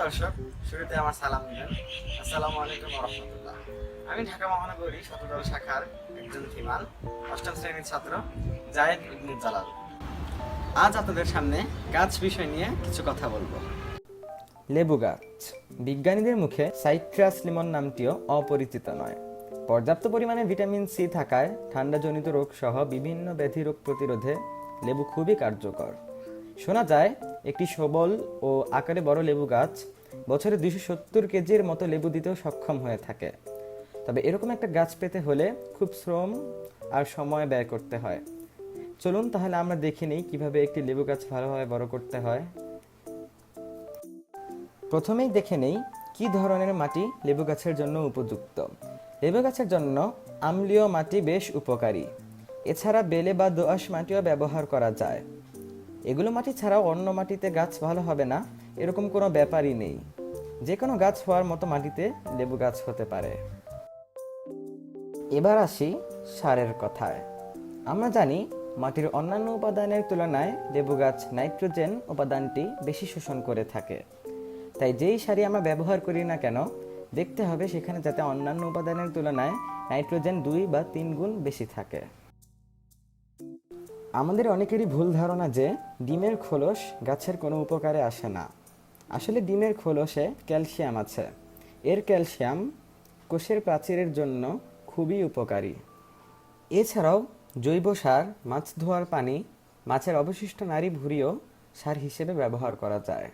দর্শক, শুরুতে আমার সালাম আসসালামু আলাইকুম রহমতুল্লাহ আমি ঢাকা মহানগরী শাখার একজন অষ্টম শ্রেণির ছাত্র জায়েদ ইবনুল জালাল। আজ আপনাদের সামনে গাছ বিষয় নিয়ে কিছু কথা বলব। লেবু গাছ। বিজ্ঞানীদের মুখে সাইট্রাস লিমন নামটিও অপরিচিত নয়। পর্যাপ্ত পরিমাণে ভিটামিন সি থাকায় ঠান্ডাজনিত রোগ সহ বিভিন্ন ব্যাধি রোগ প্রতিরোধে লেবু খুবই কার্যকর। শোনা যায়, একটি সবল ও আকারে বড় লেবু গাছ বছরে দুশো সত্তর কেজির মতো লেবু দিতেও সক্ষম হয়ে থাকে। তবে এরকম একটা গাছ পেতে হলে খুব শ্রম আর সময় ব্যয় করতে হয়। চলুন তাহলে আমরা দেখে নিই কীভাবে একটি লেবু গাছ ভালোভাবে বড় করতে হয়। প্রথমেই দেখে নেই কি ধরনের মাটি লেবু গাছের জন্য উপযুক্ত। লেবু গাছের জন্য আম্লীয় মাটি বেশ উপকারী। এছাড়া বেলে বা দোআঁশ মাটিও ব্যবহার করা যায়। এগুলো মাটি ছাড়াও অন্য মাটিতে গাছ ভালো হবে না, এরকম কোনো ব্যাপারই নেই। যে কোনো গাছ হওয়ার মতো মাটিতে লেবু গাছ হতে পারে। এবার আসি সারের কথায়। আমরা জানি মাটির অন্যান্য উপাদানের তুলনায় লেবু গাছ নাইট্রোজেন উপাদানটি বেশি শোষণ করে থাকে। তাই যেই সারই আমরা ব্যবহার করি না কেন, দেখতে হবে সেখানে যাতে অন্যান্য উপাদানের তুলনায় নাইট্রোজেন দুই বা তিন গুণ বেশি থাকে। আমাদের অনেকেরই ভুল ধারণা যে ডিমের খোলস গাছের কোনো উপকারে আসে না। আসলে ডিমের খোলসে ক্যালসিয়াম আছে। এর ক্যালসিয়াম কোষের প্রাচীরের জন্য খুবই উপকারী। এছাড়াও জৈব সার, মাছ ধোয়ার পানি, মাছের অবশিষ্ট নারী ভুঁড়িও সার হিসেবে ব্যবহার করা যায়।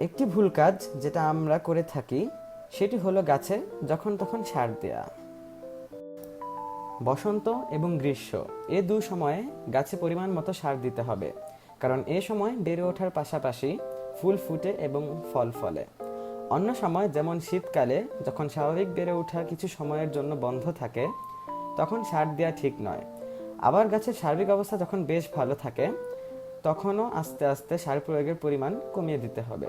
একটি ভুল কাজ যেটা আমরা করে থাকি, সেটি হলো গাছে যখন তখন সার দেয়া। বসন্ত এবং গ্রীষ্ম। এ দু সময়ে গাছে পরিমাণ মতো সার দিতে হবে। কারণ এ সময় বেড়ে ওঠার পাশাপাশি ফুল ফুটে এবং ফল ফলে। অন্য সময় যেমন শীতকালে যখন স্বাভাবিক বেড়ে ওঠা কিছু সময়ের জন্য বন্ধ থাকে, তখন সার দেওয়া ঠিক নয়। আবার গাছের সার্বিক অবস্থা যখন বেশ ভালো থাকে, তখনও আস্তে আস্তে সার প্রয়োগের পরিমাণ কমিয়ে দিতে হবে।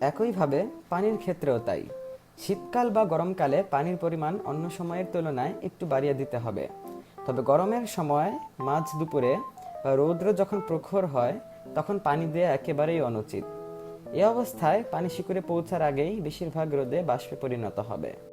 একইভাবে পানির ক্ষেত্রেও তাই। শীতকাল বা গরমকালে পানির পরিমাণ অন্য সময়ের তুলনায় একটু বাড়িয়ে দিতে হবে। তবে গরমের সময় মাঝ দুপুরে বা রৌদ্র যখন প্রখর হয়, তখন পানি দেওয়া একেবারেই অনুচিত। এ অবস্থায় পানি শিকড়ে পৌঁছার আগেই বেশিরভাগ রোদে বাষ্পে পরিণত হবে।